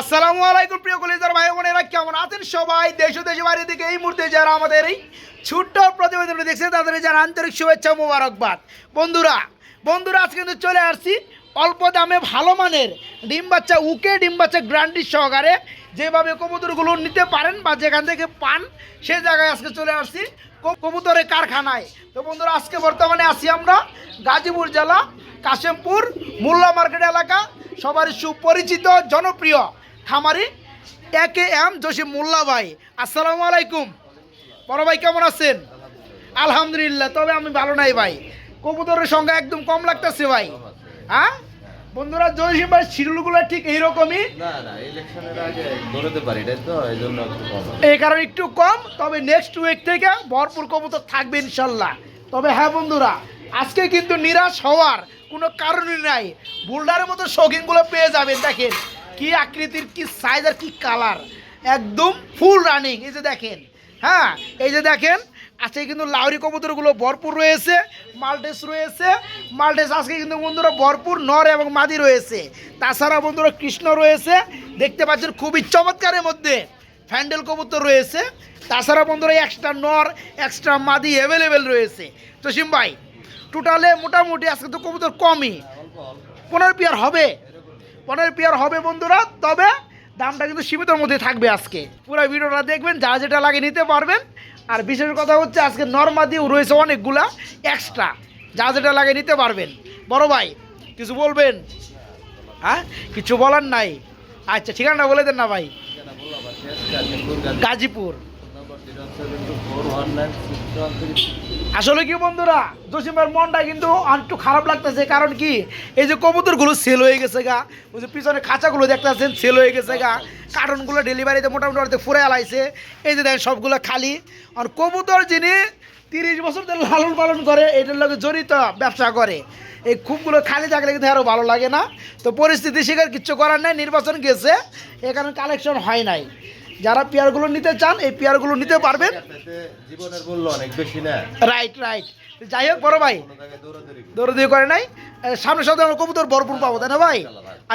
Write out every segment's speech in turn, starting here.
আসসালামু আলাইকুম, প্রিয় কলেজার ভাই বোনেরা, কেমন আছেন সবাই? দেশ ও দেশের বাইরে থেকে এই মুহূর্তে যারা আমাদের এই ছোট্ট প্রতিবেদনটি দেখছেন তাদের যারা আন্তরিক শুভেচ্ছা মোবারকবাদ। বন্ধুরা বন্ধুরা, আজকে কিন্তু চলে আসছি অল্প দামে ভালো মানের ডিম বাচ্চা, উকে ডিম বাচ্চা গ্রান্ডি সহকারে। যেভাবে কবুতরগুলো নিতে পারেন বা যেখান থেকে পান সেই জায়গায় আজকে চলে আসছি কবুতরের কারখানায়। তো বন্ধুরা, আজকে বর্তমানে আছি আমরা গাজীপুর জেলা কাশেমপুর, মোল্লা মার্কেট এলাকা সবার সুপরিচিত, জনপ্রিয় খামারি এ কে এম জসিম মোল্লা ভাই। আসসালামু আলাইকুম। বড় ভাই কেমন আছেন? আলহামদুলিল্লাহ তবে আমি ভালো নাই ভাই। কবুতরের সংখ্যা একদম কম লাগতেছে ভাই। হ্যাঁ? বন্ধুরা জসিম ভাই শিডিউলগুলো ঠিক এইরকমই? এই কারণে একটু কম তবে নেক্সট উইক থেকে ভরপুর কবুতর থাকবে ইনশাল্লাহ। তবে হ্যাঁ বন্ধুরা আজকে কিন্তু নিরাশ হওয়ার কোনো কারণই নাই। বুলডারের মতো শৌখিনগুলো পেয়ে যাবেন দেখেন। কি আকৃতির, কি সাইজ আর কি কালার একদম ফুল রানিং এই যে দেখেন হ্যাঁ? এই যে দেখেন, আজকে কিন্তু লাউরি কবুতরগুলো ভরপুর রয়েছে, মাল্টেস রয়েছে, মাল্টেস আজকে কিন্তু বন্ধুরা ভরপুর নর এবং মাদি রয়েছে। তাছাড়া বন্ধুরা কৃষ্ণ রয়েছে, দেখতে পাচ্ছেন খুবই চমৎকারের মধ্যে ফ্যান্ডেল কবুতর রয়েছে। তাছাড়া বন্ধুরা এক্সট্রা নর এক্সট্রা মাদি অ্যাভেলেবেল রয়েছে। জসিম ভাই টোটালে মোটামুটি আজকে তো কবুতর কমই। পনেরো হবে? পনেরো পিয়ার হবে বন্ধুরা, তবে দামটা কিন্তু সীমিতর মধ্যে থাকবে আজকে। পুরো ভিডিওটা দেখবেন, যা যেটা লাগে নিতে পারবেন। আর বিশেষ কথা হচ্ছে, আজকে নর্মাদিও রয়েছে অনেকগুলা এক্সট্রা যা যেটা লাগে নিতে পারবেন। বড় ভাই, কিছু বলবেন? হ্যাঁ? কিছু বলার নাই? আচ্ছা ঠিকানা বলে দেন না ভাই। গাজীপুর। আসলে কি বন্ধুরা, জসিমের মনটা কিন্তু একটু খারাপ লাগতেছে, কারণ কি, এই যে কবুতরগুলো সেল হয়ে গেছে গা, ওই যে পিছনে খাঁচাগুলো দেখতেছেন সেল হয়ে গেছে গা, কার্টনগুলো ডেলিভারিতে মোটামুটি অর্ধেক ফুরে আলাইছে, এই যে দেখেন সবগুলো খালি। আর কবুতর যিনি তিরিশ বছর ধরে লালন পালন করে, এটার লোকে জড়িত, ব্যবসা করে। এই খুবগুলো খালি থাকলে কিন্তু আরও ভালো লাগে না। তো পরিস্থিতি শিকার কিচ্ছু করার নাই, নির্বাচন গেছে, এখানে কালেকশন হয় নাই। যারা পেয়ারগুলো নিতে চান এই পেয়ারগুলো নিতে পারবেন। জীবনের মূল্য অনেক বেশি না? রাইট রাইট যাই হোক বড় ভাই। দৌড়দৌড়ি করে নাই। সামনে সাথে আমরা কবুতর ভরপুর পাবো তাই না ভাই?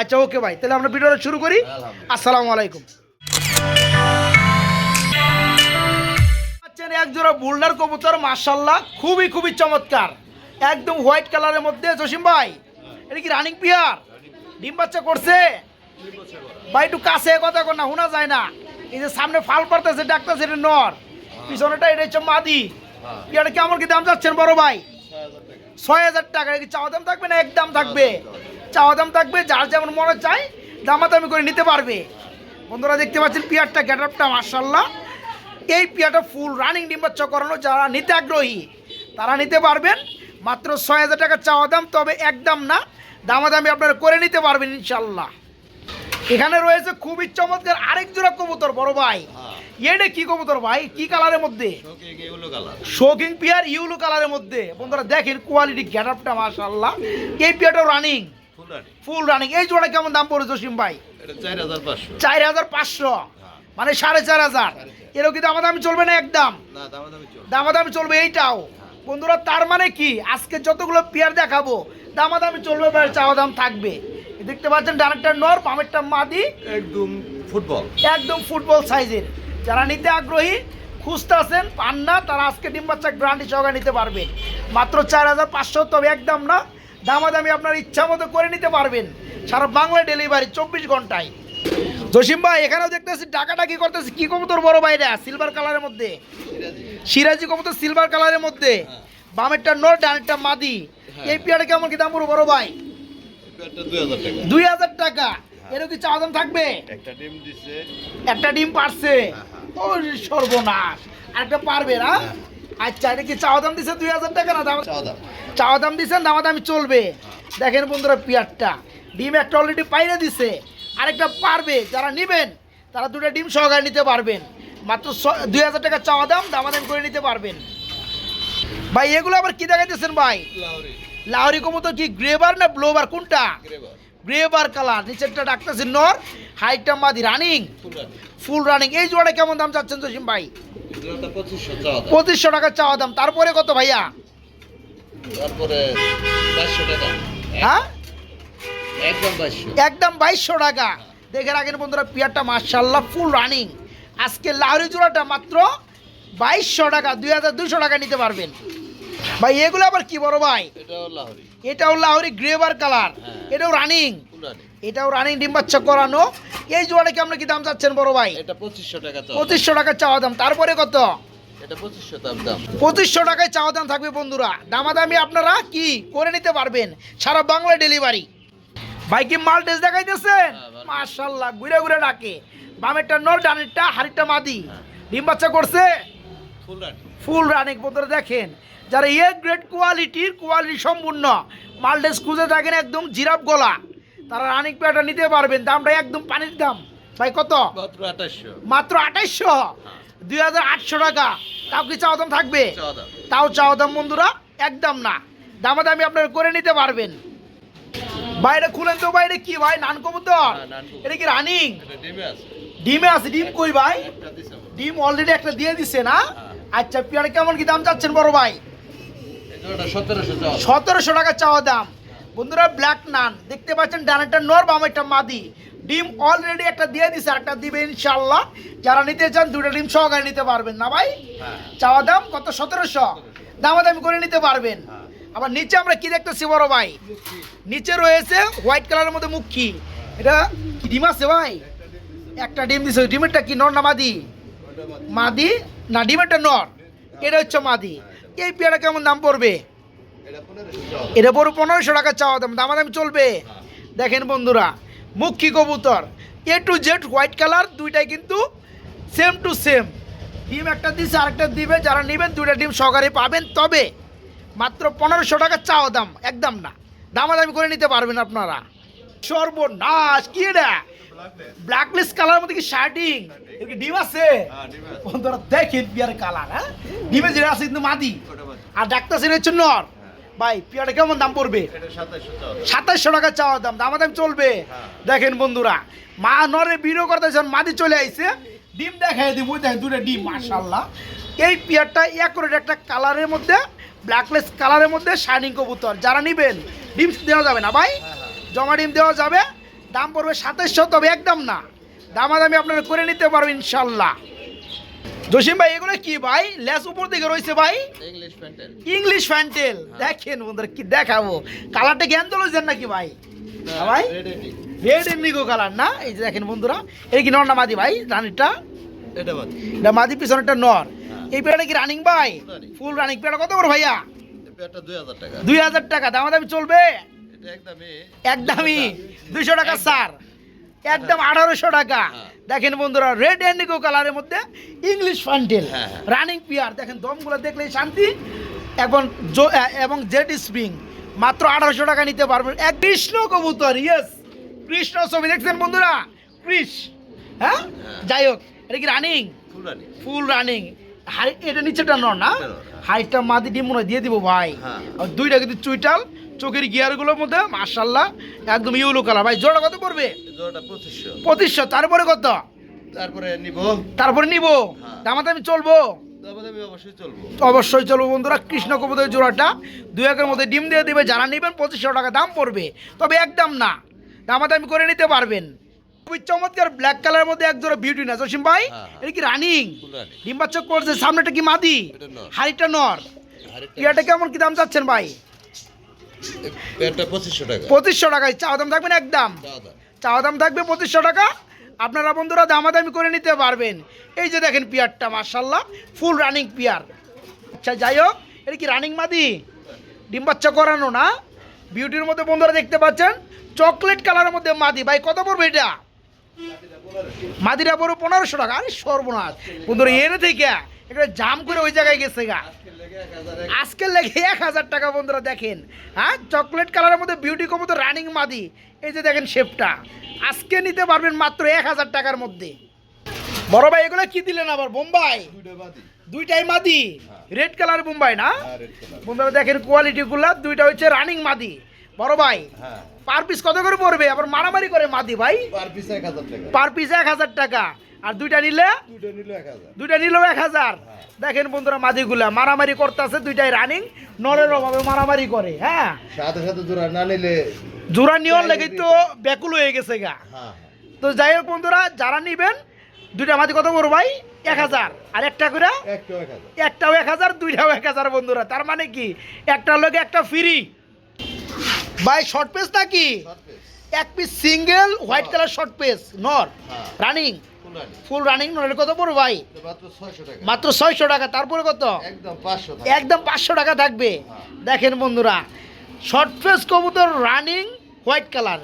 আচ্ছা ওকে ভাই। তাহলে আমরা ভিডিওটা শুরু করি। আসসালামু আলাইকুম। এক জোড়া বুলডার কবুতর মার্শাল্লাহ খুবই খুবই চমৎকার। একদম হোয়াইট কালারের মধ্যে জসিম ভাই। এটা কি রানিং পিয়ার? ডিম বাচ্চা করছে? ভাই একটু কাছে কথা কর না শোনা যায় না। এই যে সামনে ফাল পড়তেছে ডাক্তার এটা নর। পিছনেটা এটা হচ্ছে মাদি। হ্যাঁ। পিয়ারটা কেমন কি দাম যাচ্ছেন বড় ভাই? ছয় হাজার টাকা। কি চাওয়া দাম থাকবে না একদম থাকবে? চাওয়া দাম থাকবে যার যেমন মনে চায় দামাদামি করে নিতে পারবে। বন্ধুরা দেখতে পাচ্ছেন পিয়ারটা গ্যাটারটা মার্শাল্লাহ এই পিয়ারটা ফুল রানিং ডিম্বাচ্ছ করানো যারা নিতে আগ্রহী তারা নিতে পারবেন। মাত্র ছয় হাজার টাকা চাওয়া দাম তবে একদম না। দামাদামি আপনারা করে নিতে পারবেন ইনশাল্লাহ এখানে রয়েছে খুবই চমৎকার আরেক জোড়া কবুতর বড় ভাই। হ্যাঁ। এটা কি কবুতর ভাই? কি কালারের মধ্যে? শোকে পিয়ার ইউলো কালারের মধ্যে। বন্ধুরা দেখেন কোয়ালিটি গ্যাটআপটা মাশাআল্লাহ। এই পিয়ারটা রানিং ফুল রানিং এই জোড়া কেমন দাম পড়ে জসিম ভাই? চার হাজার পাঁচশো। পাঁচশো। মানে সাড়ে চার হাজার। এরকম কি দামাদামি চলবে না একদম? দামাদামি চলবে। এইটাও। বন্ধুরা তার মানে কি? আজকে যতগুলো পেয়ার দেখাবো দামাদামি চলবে চাওয়া দাম থাকবে। দেখতে পাচ্ছেন ডানেরটা নর বামেরটা মাদি। একদম ফুটবল। একদম ফুটবল সাইজের। যারা নিতে আগ্রহী খুঁজতে আছেন পান না তারা আজকে ডিম বাচ্চা গ্রান্ডি সহকারে নিতে পারবেন। মাত্র চার হাজার পাঁচশো তবে একদম না দামাদামি আপনার ইচ্ছা মতো করে নিতে পারবেন। সারা বাংলা ডেলিভারি চব্বিশ ঘন্টায়। জসিম ভাই এখানেও দেখতেছি টাকাটা কি করতেছি। কি কবুতর বড় বাইরে সিলভার কালারের মধ্যে। সিরাজি কবুতর সিলভার কালারের মধ্যে। বামেরটা নর ডানেরটা মাদি। এই পিয়ারে কেমন কি দাম বড় ভাই? দুই হাজার টাকা। দুই এরও কি চাওয়া দাম থাকবে? একটা ডিম দিছে। একটা ডিম পারছে? ও সর্বনাশ। আরেকটা পারবে না? আচ্ছা এটা কি চাওয়া দাম দিছে দুই হাজার টাকা না দাম। চাওয়া দাম। দিছেন দামা দামি চলবে। দেখেন বন্ধুরা পিয়ারটা। ডিম একটা অলরেডি পাইরে দিছে। আরেকটা পারবে যারা নেবেন তারা দুটো ডিম সহকারে নিতে পারবেন। মাত্র দুই হাজার টাকা চাওয়া দাম দামাদাম করে নিতে পারবেন। ভাই এগুলো আবার কি দেখাইতেছেন ভাই? লাহোরি, লাহরি কবুতর কি গ্রেবার না ব্লোবার কোনটা? গ্রেভার, গ্রেবার কালার। নিচেরটা ডাকতেছে নর হাইটটা মাদি রানিং। Full running. এই জোড়াটা কেমন দাম চাচ্ছেন জসিম ভাই? পঁচিশশো টাকা চাওয়া দাম। তারপরে কত ভাইয়া? তারপরে বাইশশো টাকা। হ্যাঁ? একদম বাইশশো। একদম বাইশশো টাকা। দেখে রাখেন বন্ধুরা পিয়ারটা মার্শাল্লাহ ফুল রানিং। আজকে লাহরি জোড়াটা মাত্র বাইশশো টাকা দুই হাজার দুশো টাকা নিতে পারবেন। ভাই এগুলো আবার কি বড় ভাই? এটাও লাহরি। এটাও লাহরি গ্রেভার কালার হ্যাঁ। এটাও রানিং পুরানি এটাও রানিং ডিম বাচ্চা করানো। এই জোড়াটা কি আমরা কি দাম চাচ্ছেন বড় ভাই? এটা পঁচিশশো টাকা। পঁচিশশো টাকা চাওয়া দাম। তারপরে কত? এটা পঁচিশশো টাকায় চাওয়া দাম থাকবে বন্ধুরা। দামাদামি আপনারা কি করে নিতে পারবেন? সারা বাংলা ডেলিভারি ভাই কি মাল টেস্ট দেখাইতেছেন? হ্যাঁ। মার্শাল্লাহ ঘুরে ঘুরে ডাকে। বামেরটা নর ডানেরটা হাড়িটা মাদি। হ্যাঁ। ডিম বাচ্চা করছে? ফুল রানিং বন্ধুরা দেখেন। যারা এ গ্রেড কোয়ালিটির কোয়ালিটি সম্পূর্ণ মালডেস খুঁজে থাকেন একদম জিরাপ গলা। তারা রানিং পেয়ারটা নিতে পারবেন দামটা একদম পানির দাম। ভাই কত? মাত্র আঠাইশশো দুই হাজার আটশো টাকা। তাও কি চাওয়া দাম থাকবে? তাও চাওয়া দাম বন্ধুরা একদম না। দামাদামি আপনারা করে নিতে পারবেন। বাইরে খুলেন তো বাইরে কি ভাই নান কবুতর? হ্যাঁ, এটা কি রানিং ডিমে আছে। ডিম কই ভাই। ডিম অলরেডি একটা দিয়ে দিছে না? হ্যাঁ। আচ্ছা পেয়ারে কেমন কি দাম চাচ্ছেন বড় ভাই? সতেরোশো টাকা চাওয়া দাম। বন্ধুরা ব্ল্যাক নান দেখতে পাচ্ছেন ডানাটা নর বামেরটা মাদি। ডিম অলরেডি একটা দিয়ে দিছে একটা দিবে ইনশাল্লাহ যারা নিতে চান দুটো ডিম সহকারে নিতে পারবেন না ভাই? হ্যাঁ। চাওয়া দাম কত? সতেরোশো। দামাদামি করে নিতে পারবেন। হ্যাঁ। আবার নিচে আমরা কি দেখতেছি বড় ভাই? নিচে রয়েছে হোয়াইট কালারের মধ্যে মুখী। এটা কি ডিম আছে ভাই? একটা ডিম দিছে ডিমেরটা কি নর না মাদি। মাদি? না ডিমেরটা নর। এটা হচ্ছে মাদি। এই পেয়ারা কেমন দাম পড়বে? এটা বড় পনেরোশো টাকা চাওয়া দাম দামাদামি চলবে। দেখেন বন্ধুরা মুখী কবুতর A to Z white colour দুইটাই কিন্তু সেম টু সেম ডিম একটা দিছে আরেকটা দিবে যারা নেবেন দুইটা ডিম সহকারে পাবেন। তবে মাত্র পনেরোশো টাকা চাওয়া দাম একদম না। দামাদামি করে নিতে পারবেন আপনারা। সর্বনাশ কি এটা ব্ল্যাকলিস্ট কালার মধ্যে কি শার্টিং ডিম আছে? হ্যাঁ, ডিমে বন্ধুরা দেখেন পিয়ার কালার হ্যাঁ? ডিমে যেটা আছে কিন্তু মাদি। আর ডাক্তার সেটা হচ্ছে নর ভাই পিয়াটা কেমন দাম পড়বে? সাতাশশো টাকা চাওয়া দাম। দাম। দাম চলবে। হ্যাঁ। দেখেন বন্ধুরা মা নরে বিরো করতে মাদি চলে আইছে। ডিম দেখাই দিব দেখেন দুটো ডিম মাশাল্লাহ এই পিয়ারটা একরেট একটা কালারের মধ্যে ব্ল্যাকলেস কালারের মধ্যে শাইনিং কবুতর। যারা নিবেন ডিম দেওয়া যাবে না ভাই? জমা ডিম দেওয়া যাবে। দাম পড়বে সাতাশশো তবে একদম না। দামাদামি আপনারা করে নিতে পারবেন ইনশাল্লাহ। জসিম ভাই এগুলো কি ভাই? লেস উপর দিকে রয়েছে ভাই? ইংলিশ ফ্যান্টেল দেখেন বন্ধুরা কি দেখাবো। কালারটা জ্ঞান দিলেন নাকি ভাই? ভাই? রেড এন্ডিগো কালার না? এই যে দেখেন বন্ধুরা এই কি নর না মাদি ভাই? রানিটা এটা বাদ। এটা মাদি পিছনেরটা নর। হ্যাঁ। এই পেয়ারটা কি রানিং ভাই? ফুল রানিং পেয়ারটা কত করে ভাইয়া? প্যান্টটা 2000 টাকা। দুই হাজার টাকা দামাদামি চলবে? একদমই। দুইশো টাকা। স্যার। একদম আঠারোশো টাকা। হ্যাঁ। দেখেন বন্ধুরা রেড এন্ডিগো কালারের মধ্যে ইংলিশ হ্যাঁ। রানিং পিয়ার দেখেন দমগুলো দেখলেই শান্তি। এবং এবং জেড স্প্রিং মাত্র আঠারোশো টাকা নিতে পারবেন। এক কৃষ্ণ কবুতর ইয়েস কৃষ্ণ ছবি দেখছেন বন্ধুরা? কৃষ। হ্যাঁ? হ্যাঁ। যাই হোক এটা কি রানিং ফুল রানিং হাইট এটা নিচেটা নর না। হাইটটা মাদি ডিম মনে দিয়ে দিব ভাই। হ্যাঁ। দুইটা কিন্তু চুইটাল। চোখের গিয়ারগুলোর মধ্যে মার্শাল্লাহ একদম ইউলো কালার ভাই জোড়া কত পড়বে? জোড়াটা 2500 পঁচিশশো। তারপরে কত? তারপরে নিব। তারপরে নিব? হ্যাঁ। দামাদামি চলবো? আমি অবশ্যই চলবো। অবশ্যই চলবো বন্ধুরা কৃষ্ণ কবুতরের জোড়াটা। দুই একের মধ্যে ডিম দিয়ে দিবে যারা নেবেন পঁচিশশো টাকা দাম পড়বে। তবে একদম না দামাদামি করে নিতে পারবেন। খুবই চমৎকার ব্ল্যাক কালারের মধ্যে এক জোড়া বিউটি না জসিম ভাই হ্যাঁ, হ্যাঁ। এটা কি রানিং ফুলরানি। ডিম বাচ্চা করছে সামনেটা কি মাদি। হাড়িটা নর। ইয়াটা কেমন কি দাম চাচ্ছেন ভাই? এই প্যান্টটা 2500 টাকা। পঁচিশশো টাকায়। চাওয়া দাম থাকবেন একদম? চাওয়া দাম। থাকবে পঁচিশশো টাকা। আপনারা বন্ধুরা দামাদামি করে নিতে পারবেন। এই যে দেখেন পিয়ারটা মার্শাল্লাহ ফুল রানিং পিয়ার। আচ্ছা যাই হোক এটা কি রানিং মাদি? ডিম বাচ্চা করানো না? বিউটির মধ্যে বন্ধুরা দেখতে পাচ্ছেন চকলেট কালারের মধ্যে মাদি। ভাই কত পড়বে এটা? মাদিরা পড়ো পনেরোশো টাকা। আরে সর্বনাশ। বন্ধুরা এনে থেকে একটা জাম করে ওই জায়গায় গেছে গা। আজকে লেগে এক হাজার টাকা বন্ধুরা দেখেন। হ্যাঁ চকলেট কালারের মধ্যে বিউটি কবুতর রানিং মাদি। এই যে দেখেন শেপটা আজকে নিতে পারবেন মাত্র এক হাজার টাকার মধ্যে। বড় ভাই এগুলো কি দিলেন আবার? বোম্বাই? দুইটাই মাদি? রেড কালার বোম্বাই না? হ্যাঁ, বন্ধুরা দেখেন কোয়ালিটিগুলো দুইটা হচ্ছে রানিং মাদি। বড় ভাই হ্যাঁ। পার পিস কত করে পড়বে? আবার মারামারি করে মাদি ভাই। পার পিস 1000 টাকা। পার পিস এক হাজার টাকা। আর দুইটা নিলে? দুইটা নিলে 1000 দুইটা নিল এক হাজার। দেখেন বন্ধুরা মাদিগুলা মারামারি করতেছে দুইটাই রানিং নরের অভাবে মারামারি করে হ্যাঁ? সাথে সাথে জোড়া না নিলে জোড়া নিয়ন লেগে তো ব্যাকুল হয়ে গেছে গা। হ্যাঁ তো যাই হোক বন্ধুরা যারা নিবেন দুইটা মাঝে কত করব ভাই? এক হাজার। আর একটা করে? একটাও এক হাজার। দুইটাও এক হাজার বন্ধুরা। তার মানে কি? একটা লোকে একটা ফ্রি ভাই শর্ট পেস নাকি? এক piece single white colour short face নর। হ্যাঁ। রানিং ফুল রানিং নরের কত পড়বে ভাই? মাত্র ছয়শো টাকা। তারপরে কত? একদম পাঁচশো টাকা। থাকবে। হ্যাঁ। দেখেন বন্ধুরা শর্ট ফেস কবুতর রানিং হোয়াইট কালার।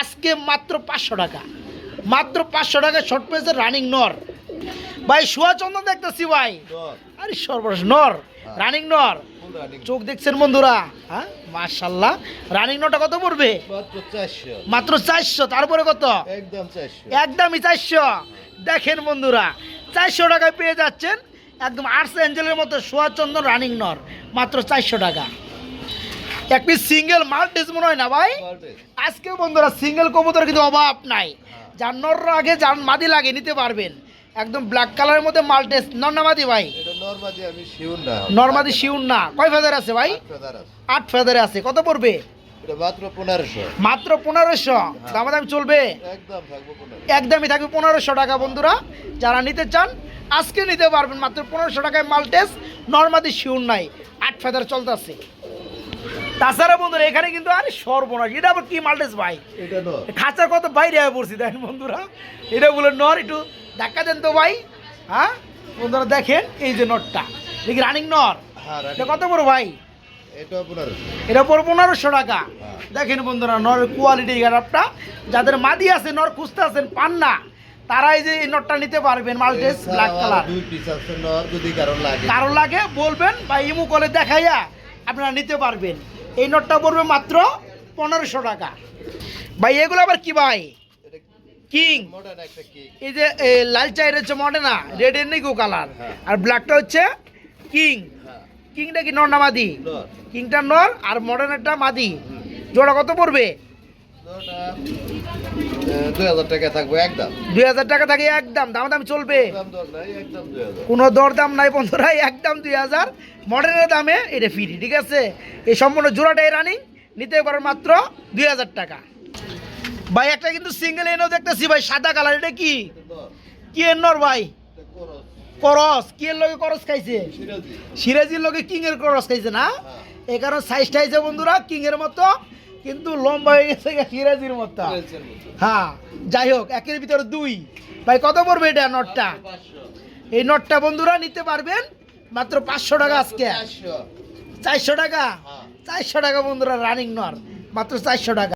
আজকে মাত্র পাঁচশো টাকা। মাত্র পাঁচশো টাকা শর্ট ফেসের রানিং নর। ভাই শুয়া চন্দন দেখতেছি ভাই। আরে সর্বনাশ নর। রানিং নর। চোখ দেখছেন বন্ধুরা? হ্যাঁ মার্শাল্লাহ রানিং নটা কত পড়বে? মাত্র চারশো। মাত্র চারশো তারপরে কত? একদম চারশো। একদমই চারশো। দেখেন বন্ধুরা চারশো টাকায় পেয়ে যাচ্ছেন একদম আর্টস অ্যাঞ্জেলের মতো সোয়াচন্দন রানিং নর মাত্র চারশো টাকা। এক পিস সিঙ্গেল মাল্টিস মনে হয় না ভাই? আজকে বন্ধুরা সিঙ্গেল কবুতর কিন্তু অভাব নাই। যার নর আগে যার মাদি লাগে নিতে পারবেন। একদম ব্ল্যাক কালারের মধ্যে মাল্টেস। নর না মাদি ভাই? নর্মাদি আমি না। নর্মাদি শিউন না। কয় ফেদার আছে ভাই? আট ফেদার আছে। কত পড়বে? মাত্র পনেরোশো। মাত্র পনেরোশো? দামাদামি চলবে? একদম একদমই থাকবে পনেরোশো টাকা বন্ধুরা। যারা নিতে চান আজকে নিতে পারবেন মাত্র পনেরোশো টাকায় মাল্টেস নর্মাদি শিউর নাই আট ফেদার চলতেছে। তাছাড়া বন্ধুরা এখানে কিন্তু আরে সর্বনাশ। এটা আবার কি মাল্টেস ভাই? খাঁচার কত বাইরে হয়ে পড়ছি দেখেন বন্ধুরা। এটা বলে নর একটু ধাক্কা দেন তো ভাই। হ্যাঁ? বন্ধুরা দেখেন এই যে নটটা দেখি রানিং নর। হ্যাঁ এটা কত বড় ভাই? এটা পনেরোশো। টাকা। দেখেন বন্ধুরা নরের কোয়ালিটি খারাপটা যাদের মাদি আছে নর খুঁজতে আছেন পান না। তারাই যে এই নটটা নিতে পারবেন মাল্টেস ব্ল্যাক কালার দুই পিস আছে কারও লাগে। বলবেন বা ইমু কলে দেখাইয়া আপনারা নিতে পারবেন। এই নটটা পড়বে মাত্র পনেরোশো টাকা। ভাই এগুলো আবার কি ভাই? কিং? এই যে লাল চাইয়ের হচ্ছে মডেনা রেড এর নেই কালার হ্যাঁ। আর ব্ল্যাকটা হচ্ছে কিং কিংটা কি নর না মাদি? কিংটা নর আর মডার্নেরটা মাদি। জোড়া কত পড়বে? দুই হাজার টাকা থাকব একদম। দুই হাজার টাকা থাকে একদম। দাম দাম চলবে কোনো দরদাম নাই বন্ধুরা একদম দুই হাজার। দামে এটা ফ্রি ঠিক আছে? এই সম্পূর্ণ জোড়াটাই রানিং নিতে পারেন মাত্র দুই হাজার টাকা। ভাই একটা কিন্তু সিঙ্গেল এনেও দেখতেছি ভাই সাদা কালার এটা কি? কি এর নর ভাই? করস কি এর লগে করস খাইছে? সিরাজি। সিরাজির লগে কিং এর করস খাইছে না? হ্যাঁ। এই কারণে সাইজটা হয়েছে বন্ধুরা কিং এর মতো কিন্তু লম্বা হয়ে গেছে সিরাজির মতো। হ্যাঁ যাই হোক একের ভিতরে দুই। ভাই কত পড়বে এটা নটটা? এই নটটা বন্ধুরা নিতে পারবেন মাত্র পাঁচশো টাকা আজকে। চারশো। চারশো টাকা? হ্যাঁ। চারশো টাকা বন্ধুরা রানিং নর মাত্র চারশো টাকা।